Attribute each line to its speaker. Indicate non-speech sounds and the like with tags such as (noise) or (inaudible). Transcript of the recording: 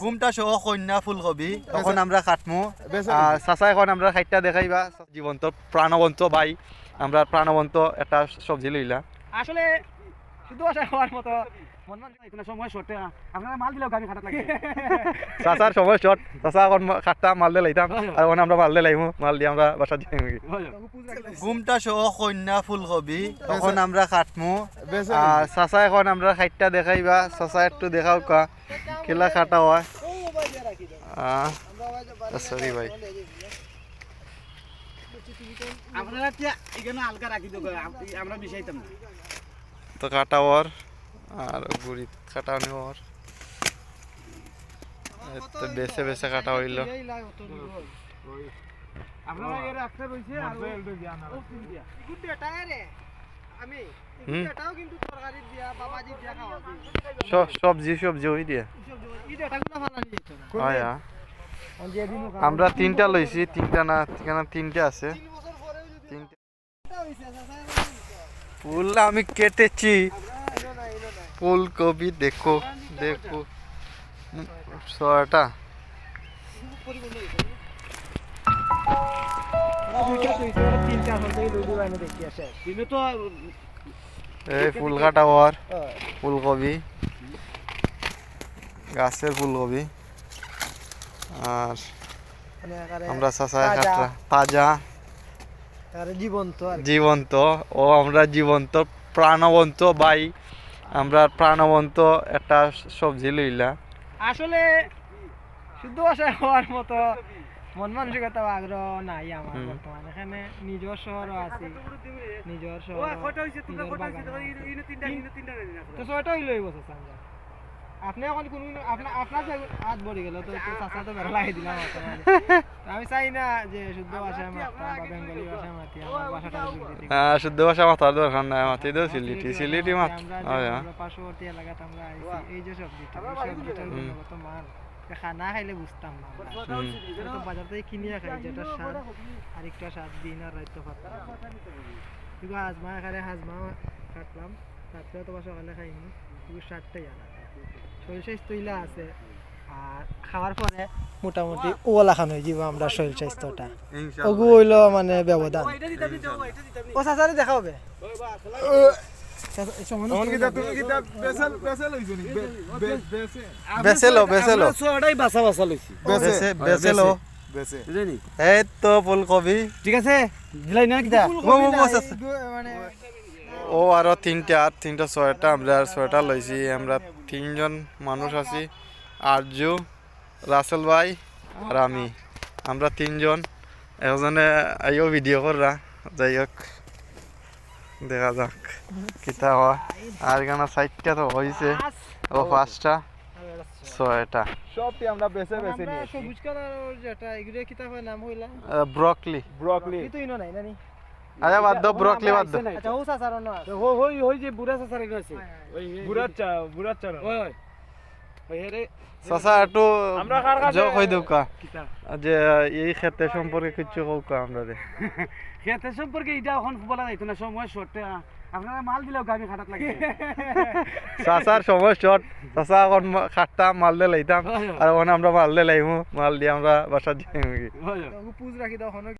Speaker 1: ঘুমটা সহ কন্যা ফুলকবি এখন আমরা কাটমু আর চাচা এখন আমরা খাইটা দেখাইবা। জীবন্ত প্রাণবন্ত ভাই আমরা প্রাণবন্ত একটা সবজি লইলা।
Speaker 2: আসলে শুধু আশা হওয়ার মতো সময় শর্টে আপনারা মাল দিলেও গাড়ি খাটাত লাগে। (laughs)
Speaker 1: চাচার সময় শর্ট চাচা এখন খাটটা মাল দিয়ে লাইতাম। আর এখন আমরা মাল দিয়ে লাইমু। মাল দিয়ে আমরা বাসা যাই ঘুমটা সহ কন্যা ফুলকবি এখন আমরা কাটমু আর চাচা এখন আমরা খাইটা দেখাইবা। চাচা একটু দেখাও কা। কেলা কাটা হয় সরি ভাই
Speaker 2: আপনারা এতিয়া এখানে হালকা রাখি দেবো আমরা মিশাইতাম
Speaker 1: তো কাটা ওর আর গুড়ি কাটা নি ওর তো বেছে বেছে কাটা হইল
Speaker 2: আপনারা এর একটা রইছে আর গুড এটা রে আমি
Speaker 1: হুম
Speaker 2: এটাও কিন্তু তরকারি দিয়া বাবাজি দিয়া খাওয়া
Speaker 1: সব সবজি সবজি ওই দিয়ে আমরা তিনটা লইছি, তিনটা না এখানে তিনটা আছে। তিনটা। ফুল আমি কেটেছি। ফুলকপি, দেখো দেখো। ছয়টা এই ফুল কাটা ওর, ফুলকপি। গাছের ফুলকপি। আর আমরা চাষা কাটা তাজা।
Speaker 2: জীবন্ত
Speaker 1: জীবন্ত। ও আমরা জীবন্ত প্রাণবন্ত ভাই আমরা প্রাণবন্ত একটা সবজি লইলা।
Speaker 2: আসলে শুদ্ধ ভাষা হওয়ার মতো মন মানসিকতা আগ্রহ নাই আমার বর্তমানে। এখানে নিজের শহরও আছে। নিজের শহর তো ছয়টা হইল এই বছর আপনি এখন কোনো আপনার হাত ভরে গেল তো চাচা তো দিলাম আমি চাই না যে শুদ্ধ ভাষায় বা বেঙ্গলি ভাষায় মাতি আমার ভাষাটা
Speaker 1: আহ, শুদ্ধ ভাষা মাথার দরকার নাই মাতি দেও সিলিটি সিলিটি মাত
Speaker 2: আমরা যে
Speaker 1: হ্যাঁ।
Speaker 2: পার্শ্ববর্তী এলাকাতে আমরা এই যে সবজিটার গুণগত মান খানা খাইলে বুঝতাম না তো বাজার থেকে কিনে খাই যেটা স্বাদ আরেকটা স্বাদ দিন আর রাইতে পারতাম কিন্তু হাজমা এখানে হাজমা কাটলাম রাত্রে তো সকালে খাইনি কিন্তু স্বাদটাই আলাদা। শরীর স্বাস্থ্য ইলা আছে। আর খাওয়ার পরে মোটামুটি ওলা খান হয়ে যাব আমরা শরীর স্বাস্থ্যটা। ওগু হইল মানে ব্যবধান। ও চাচারে দেখা হবে।
Speaker 3: তখন কিতা তুমি কিতা বেসেল বেসেল হইছো নি? বে- বে- বেসে।
Speaker 1: বেসেলো বেসেলো
Speaker 2: ছটাই বাসা বাসা লইছি।
Speaker 3: বেসে
Speaker 1: বেসে বেসেলো
Speaker 3: বেসে
Speaker 2: বুঝলি
Speaker 1: এই তো ফুলকপি।
Speaker 2: ঠিক আছে? দিলাই না কিটা
Speaker 1: ও, ও, ও, চাচা। ও আরও তিনটা আর তিনটা ছয়টা আমরা আর ছয়টা লইছি আমরা তিনজন মানুষ আছি আরজু রাসেল ভাই আর আমি। আমরা তিনজন। একজনে আইও ভিডিও কররা যাই হোক দেখা যাক কিতা হয়। আর এখানে চারটা তো হয়েছে ও পাঁচটা ছয়টা।
Speaker 3: সবটি আমরা বেসে বেসে নিয়েছি।
Speaker 2: সবুজ কালার যেটা এগুলো কিতা হয় নাম হইলা?
Speaker 1: ব্রকলি।
Speaker 3: ব্রকলি।
Speaker 2: কিন্তু নাই নানি?
Speaker 1: আচ্ছা বাদ দাও ব্রকলি বাদ দাও।
Speaker 2: আচ্ছা ও সাসার
Speaker 4: হই হই যে বুড়া এগুলো আছে।
Speaker 3: বুড়ার চা বুড়ার চা
Speaker 4: ওই ওই। ওই
Speaker 1: একটু
Speaker 4: আমরা কার কাছে-
Speaker 1: যোগ হয়ে দেউকা
Speaker 4: কিতা?
Speaker 1: যে এই সম্পর্কে কিছু কৌকা আমরা রে। (laughs)
Speaker 4: খেতে সম্পর্কে এটা এখন বলা যাইতো না সময় শর্টে আপনারা মাল দিলেও গাড়ি খাটাত লাগে। (laughs)
Speaker 1: চাচার সময় শর্ট চাচা এখন খাটতাম মাল দিয়ে লাইতাম। আর এখন আমরা মাল দিয়ে লাইমু। মাল দিয়ে আমরা বাসা যাই
Speaker 4: ওই ওই।
Speaker 2: পুজ রাখি দাও